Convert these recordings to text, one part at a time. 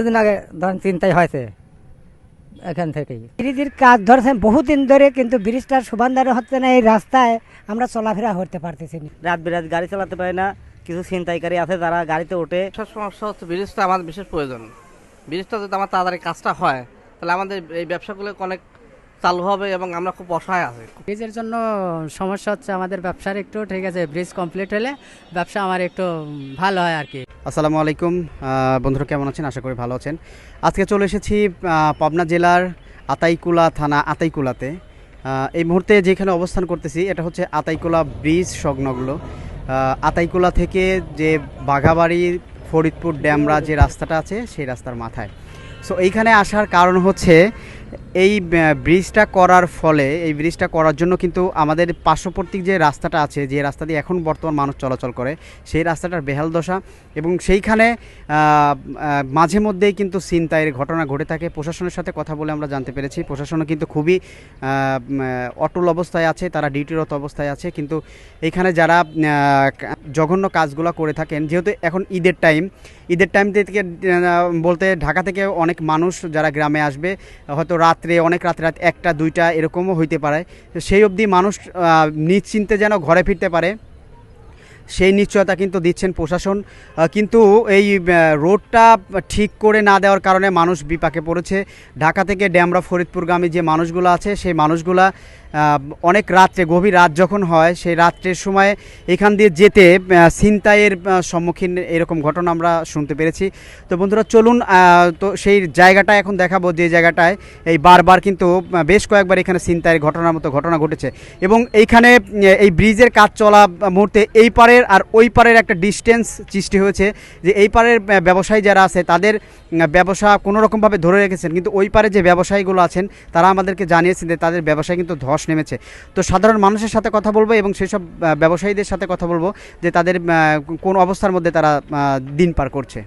দিন আগে ধরেন চিন্তাই হয়েছে এখান থেকেই। ব্রিজের কাজ ধরেছেন বহুদিন ধরে কিন্তু ব্রিজটার সুবান্দারে হচ্ছে না এই রাস্তায় আমরা চলাফেরা করতে পারতেছি না। রাত বিরাত গাড়ি চালাতে পারে না কিছু ছিনতাইকারী আছে যারা গাড়িতে ওঠে। সব সমস্যা হচ্ছে ব্রিজটা আমাদের বিশেষ প্রয়োজন। ব্রিজটা যদি আমার তাড়াতাড়ি কাজটা হয় তাহলে আমাদের এই ব্যবসাগুলো অনেক চালু হবে এবং আমরা খুব অসহায় আছি। ব্রিজের জন্য সমস্যা হচ্ছে আমাদের ব্যবসার একটু ঠিক আছে ব্রিজ কমপ্লিট হলে ব্যবসা আমার একটু ভালো হয় আর কি। আসসালামু আলাইকুম বন্ধুরা কেমন আছেন? আশা করি ভালো আছেন। আজকে চলে এসেছি পাবনা জেলার আতাইকুলা থানা, আতাইকুলাতে। এই মুহূর্তে যেখানে অবস্থান করতেছি, এটা হচ্ছে আতাইকুলা ব্রিজ সংলগ্ন। আতাইকুলা থেকে যে বাঘাবাড়ি, ফরিদপুর ড্যামরা যে রাস্তাটা আছে, সেই রাস্তার মাথায়। সো এইখানে আসার কারণ হচ্ছে এই ব্রিজটা করার ফলে, এই ব্রিজটা করার জন্য কিন্তু আমাদের পার্শ্ববর্তী যে রাস্তাটা আছে, যে রাস্তা দিয়ে এখন বর্তমান মানুষ চলাচল করে, সেই রাস্তাটার বেহাল দশা এবং সেইখানে মাঝে মধ্যেই কিন্তু ছিনতাইয়ের ঘটনা ঘটে থাকে। প্রশাসনের সাথে কথা বলে আমরা জানতে পেরেছি। প্রশাসনও কিন্তু খুবই অটল অবস্থায় আছে, তারা ডিউটিরত অবস্থায় আছে। কিন্তু এইখানে যারা জঘন্য কাজগুলো করে থাকেন, যেহেতু এখন ঈদের টাইম ঈদের টাইম থেকে বলতে ঢাকা থেকে অনেক মানুষ যারা গ্রামে আসবে, হয়তো রাত্রে, অনেক রাত রাত একটা, দুইটা এরকমও হইতে পারে। সেই অবধি মানুষ নিশ্চিন্তে যেন ঘরে ফিরতে পারে। সেই নিশ্চয়তা কিন্তু দিচ্ছেন প্রশাসন। কিন্তু এই রোডটা ঠিক করে না দেওয়ার কারণে মানুষ বিপাকে পড়েছে। ঢাকা থেকে ড্যামরা ফরিদপুরগামী যে মানুষগুলো আছে, সেই মানুষগুলা অনেক রাত্রে, গভীর রাত যখন হয়, সেই রাত্রের সময় এখান দিয়ে যেতে ছিনতাইয়ের সম্মুখীন এরকম ঘটনা আমরা শুনতে পেরেছি। তো বন্ধুরা, চলুন তো সেই জায়গাটা এখন দেখাবো, যে জায়গাটায় এই বারবার কিন্তু বেশ কয়েকবার এখানে ছিনতাইয়ের ঘটনার মতো ঘটনা ঘটেছে। এবং এইখানে এই ব্রিজের কাজ চলা মুহূর্তে এই পারের আর ওই পারের একটা ডিস্টেন্স সৃষ্টি হয়েছে, যে এই পারের ব্যবসায়ী যারা আছে, তাদের ব্যবসা কোনো রকমভাবে ধরে রেখেছেন। কিন্তু ওই পারে যে ব্যবসায়ীগুলো আছেন, তারা আমাদেরকে জানিয়েছেন যে তাদের ব্যবসায় কিন্তু ধস নেমেছে। তো সাধারণ মানুষের সাথে কথা বলব এবং সেসব ব্যবসায়ীদের সাথে কথা বলব যে তাদের কোন অবস্থার মধ্যে তারা দিন পার করছে।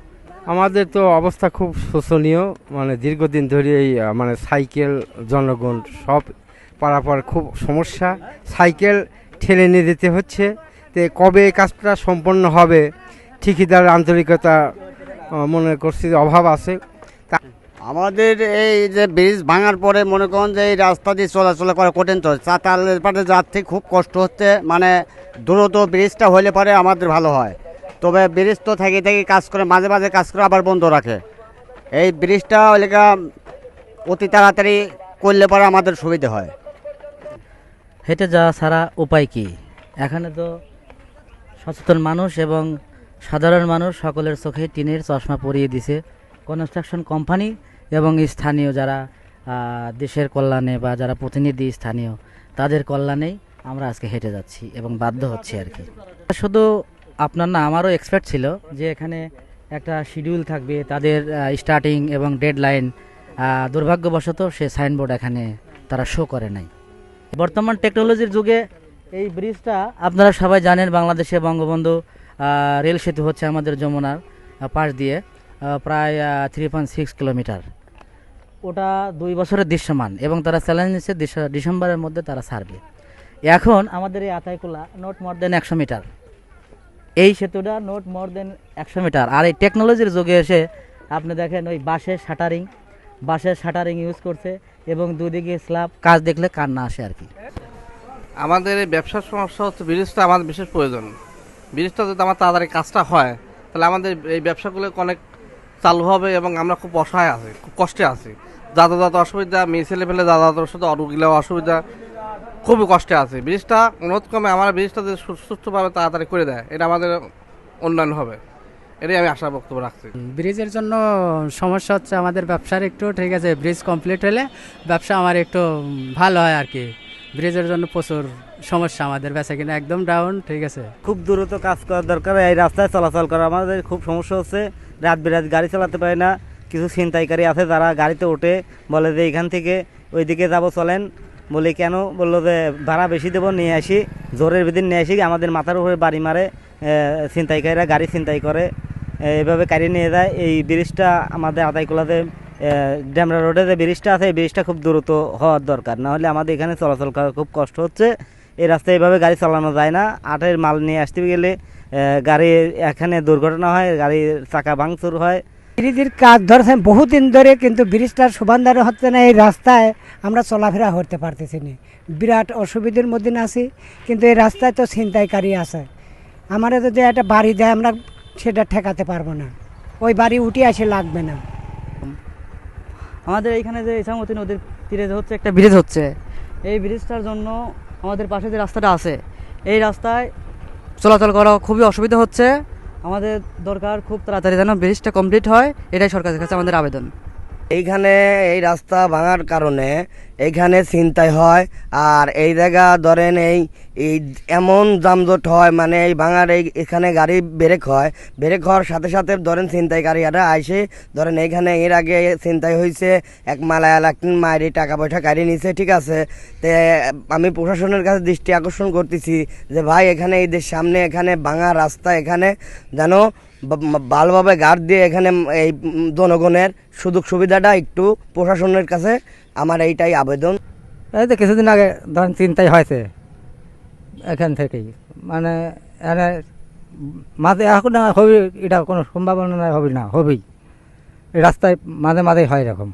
আমাদের তো অবস্থা খুব শোচনীয় মানে দীর্ঘদিন ধরে এই মানে সাইকেল, জনগণ সব পারাপার খুব সমস্যা। সাইকেল ঠেলে নিয়ে যেতে হচ্ছে। তো কবে কাজটা সম্পন্ন হবে ঠিকিদার আন্তরিকতা মনে করছি, অভাব আছে। আমাদের এই যে ব্রিজ ভাঙার পরে মনে করেন যে এই রাস্তা দিয়ে চলাচল করা কঠিন তো। চাতালের পাটে যাত্রী খুব কষ্ট হচ্ছে মানে দ্রুত ব্রিজটা হলে পরে আমাদের ভালো হয়। তবে ব্রিজ তো থেকে থেকে কাজ করে, মাঝে মাঝে কাজ করে আবার বন্ধ রাখে। এই ব্রিজটা ওইলেগা অতি তাড়াতাড়ি করলে পরে আমাদের সুবিধা হয়। হেঁটে যাওয়া ছাড়া উপায় কি? এখানে তো সচেতন মানুষ এবং সাধারণ মানুষ সকলের চোখে টিনের চশমা পরিয়ে দিছে। কনস্ট্রাকশন কোম্পানি এবং স্থানীয় যারা দেশের কল্যাণে বা যারা প্রতিনিধি স্থানীয়, তাদের কল্যাণেই আমরা আজকে হেঁটে যাচ্ছি এবং বাধ্য হচ্ছি আর কি। শুধু আপনার না, আমারও এক্সপেক্ট ছিল যে এখানে একটা শিডিউল থাকবে, তাদের স্টার্টিং এবং ডেডলাইন দুর্ভাগ্যবশত সে সাইনবোর্ড এখানে তারা শো করে নাই। বর্তমান টেকনোলজির যুগে এই ব্রিজটা আপনারা সবাই জানেন, বাংলাদেশে বঙ্গবন্ধু রেল সেতু হচ্ছে আমাদের যমুনার পাশ দিয়ে প্রায় থ্রি পয়েন্ট সিক্স কিলোমিটার ওটা দুই বছরের দৃশ্যমান এবং তারা চ্যালেঞ্জ নিচ্ছে ডিসে- ডিসেম্বরের মধ্যে তারা ছাড়বে। এখন আমাদের এই আতাইকুলা নোট মোর দেন একশো মিটার। এই সেতুটা নোট মোর দেন একশো মিটার। আর এই টেকনোলজির যুগে এসে আপনি দেখেন ওই বাঁশের শাটারিং বাঁশের শাটারিং ইউজ করছে এবং দুদিকে স্ল্যাব কাজ দেখলে কান্না আসে আর কি। আমাদের এই ব্যবসার সমস্যা হচ্ছে ব্রিজটা আমাদের বিশেষ প্রয়োজন। ব্রিজটা যদি আমার তাড়াতাড়ি কাজটা হয়, তাহলে আমাদের এই ব্যবসাগুলো অনেক চালু হবে এবং আমরা খুব অসহায় আছি খুব কষ্টে আছি। যাতায়াত অসুবিধা মেয়ে ছেলে ফেলে যাতায়াতের সাথে অরুগিলাও অসুবিধা খুবই কষ্টে আছে। ব্রিজটা অনুরোধ ক্রমে আমার ব্রিজটা যদি সু- সুষ্ঠুভাবে তাড়াতাড়ি করে দেয় এটা আমাদের উন্নয়ন হবে। এটাই আমি আশা বক্তব্য রাখছি। ব্রিজের জন্য সমস্যা হচ্ছে আমাদের ব্যবসার একটু ঠিক আছে ব্রিজ কমপ্লিট হলে ব্যবসা আমার একটু ভালো হয় আর কি। ব্রিজের জন্য প্রচুর সমস্যা আমাদের বেচা কিনা একদম ডাউন ঠিক আছে। খুব দ্রুত কাজ করার দরকার এই রাস্তায় চলাচল করা আমাদের খুব সমস্যা হচ্ছে। রাত বিরাত গাড়ি চালাতে পারে না, কিছু ছিনতাইকারী আছে যারা গাড়িতে ওঠে বলে যে এখান থেকে ওইদিকে যাব, চলেন। বলি, কেন? বলল যে, ভাড়া বেশি দেবো, নিয়ে আসি। জোরের ভিতর নিয়ে আসি, আমাদের মাথার উপরে বাড়ি মারে ছিনতাইকারীরা গাড়ি ছিনতাই করে এভাবে গাড়ি নিয়ে যায়। এই ব্রিজটা আমাদের আতাইকুলাতে ড্যামরা রোডে যে ব্রিজটা আছে, এই ব্রিজটা খুব দ্রুত হওয়ার দরকার। নাহলে আমাদের এখানে চলাচল করা খুব কষ্ট হচ্ছে। এই রাস্তায় এভাবে গাড়ি চালানো যায় না। আটের মাল নিয়ে আসতে গেলে গাড়ি এখানে দুর্ঘটনা হয় গাড়ির চাকা ভাঙচুর হয়। ব্রিজের কাজ ধরেছেন বহুদিন ধরে কিন্তু ব্রিজটার সুবান্ধারে হচ্ছে না এই রাস্তায় আমরা চলাফেরা করতে পারতেছি না। বিরাট অসুবিধার মধ্যে আছি কিন্তু এই রাস্তায় তো ছিনতাইকারী আছে। আমরা যদি একটা বাড়ি দেয় আমরা সেটা ঠেকাতে পারব না। ওই বাড়ি উঠে আসে লাগবে না। আমাদের এইখানে যে ইছামতি নদীর তীরে হচ্ছে একটা ব্রিজ হচ্ছে এই ব্রিজটার জন্য আমাদের পাশে যে রাস্তাটা আছে, এই রাস্তায় চলাচল করা খুবই অসুবিধা হচ্ছে। আমাদের দরকার খুব তাড়াতাড়ি যেন ব্রিজটা কমপ্লিট হয়, এটাই সরকারের কাছে আমাদের আবেদন। এইখানে এই রাস্তা ভাঙার কারণে এইখানে ছিনতাই হয়, আর এই জায়গা ধরেন এই এই এমন যানজট হয় মানে এই ভাঙার এই এখানে গাড়ি ব্রেক হয়। ব্রেক হওয়ার সাথে সাথে ধরেন ছিনতাইকারীরা আইসে, ধরেন এইখানে এর আগে ছিনতাই হয়েছে এক মালায়াল এক মায়ের টাকা পয়সা কাড়ি নিছে, ঠিক আছে? তে আমি প্রশাসনের কাছে দৃষ্টি আকর্ষণ করতেছি যে ভাই, এখানে ঈদের সামনে এখানে ভাঙা রাস্তা, এখানে যেন ভালোভাবে গার্ড দিয়ে এখানে এই জনগণের সুযোগ সুবিধাটা একটু প্রশাসনের কাছে আমার এইটাই আবেদন। এই তো কিছুদিন আগে ধরেন চিন্তাই হয়েছে। এখান থেকেই। মানে এনে মাঝে এখন না হবে এটা কোনো সম্ভাবনা নাই হবে না, হবেই। রাস্তায় মাঝে মাঝেই হয় এরকম।